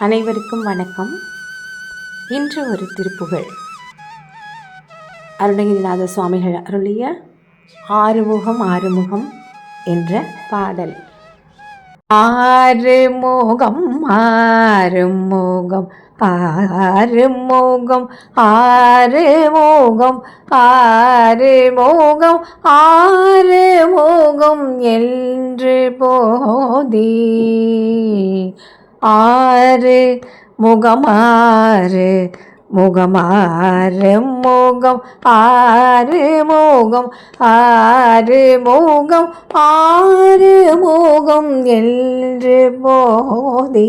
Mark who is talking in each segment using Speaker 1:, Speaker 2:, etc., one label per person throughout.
Speaker 1: அனைவருக்கும் வணக்கம். இன்று ஒரு திருப்புகழ். அருணகிரிநாத சுவாமிகள் அருளிய ஆறுமுகம் ஆறுமுகம் என்ற பாடல். ஆறுமுகம் ஆறுமுகம் ஆறுமுகம் ஆறுமுகம் ஆறுமுகம் ஆறுமுகம் என்று போதே. ஆறு முகமாறு முகமாறு மோகம் ஆறு மோகம் ஆறு மோகம் ஆறு மோகம் என்று போதே.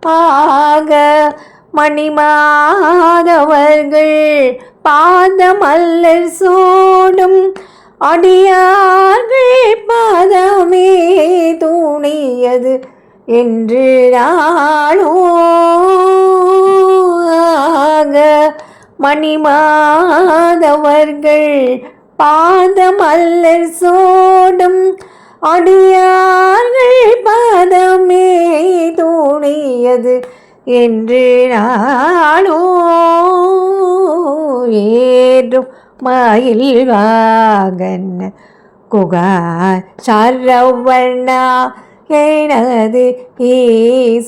Speaker 1: ஆக மணிமாதவர்கள் பாதமல்லர் சோடும் அடியார்கள் பாதமே துணியது. என்று நாளோ ஆக மணிமாதவர்கள் பாதமல்லர் சோடும் அடியார்கள் பாதமே தோணியது என்று நாளோ ஏறும் மயில் வாகன் குகா சரவண்ணா எனது ஈசாயனமானமோன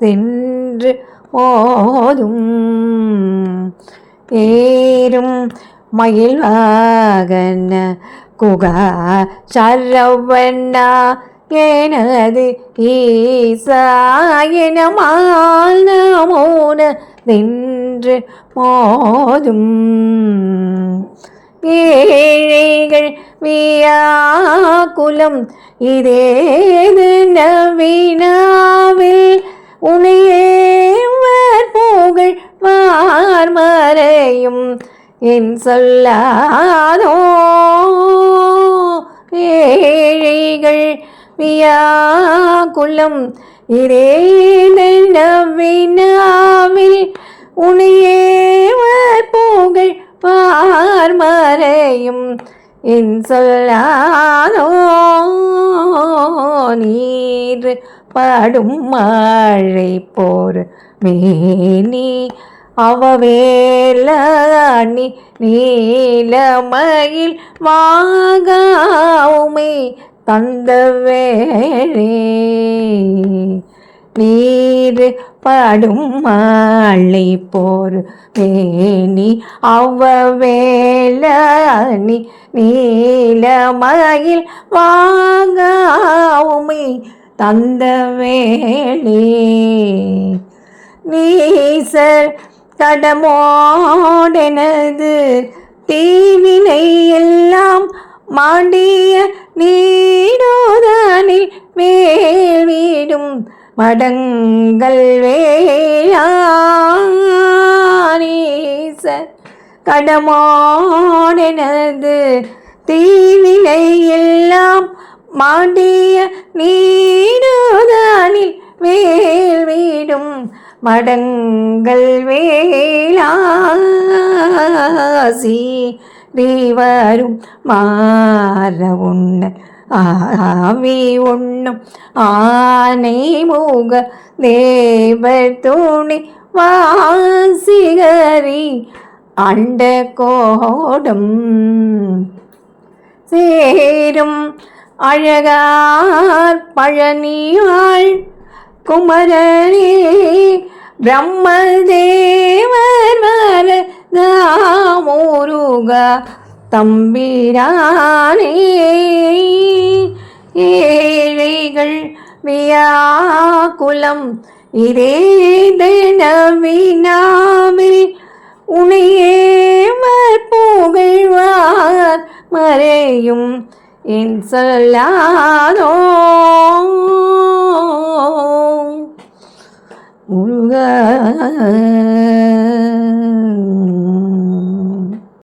Speaker 1: சென்று போதும். ஏறும் மயில் வாகன குகா சரவண்ணா எனது ஈசாயனமானமோன நின்று மோதும் ஏழைகள் வியாக்குலம் இதேது நவீனாவில் உனையேவர் புகழ் மார்மறையும் என் சொல்லாதோ ஏழைகள் வியாக்குலம் இதேது நவீனாவில் உனையேவர் புகழ் பார்மறையும் என் நீர் படும் மழை போர் மேனி அவவேலி நீலமயில் மாகாவுமே தந்த வேளே. நீர் படும் மாலை போர் வேணி அவ்வவேலி நீலமயில் வாங்காவுமை தந்த வேளே. நீசர் கடமோடெனது தீவினை எல்லாம் மாண்டிய நீடோதனில் வேல்வீடும் மடங்கள் வேயானீச கடமானது தீவினை எல்லாம் மாண்டிய நீடுதானில் வேல் வீடும் மடங்கள் வேளாசி வரும் மாற உண்ண ஆவி உண்ணும் ஆனை மூக தேவர் துணி வாசிகரி அண்ட கோடும் சேரும் அழகார் பழனியாள் குமரனே பிரம்மதேவர் மரதாமுருக தம்பிரானே. ஏழைகள் வியாக்குலம் இதே நவீனாவில் உனையேவர் புகழ்வார் மறையும் என் சொல்லாதோ. முருக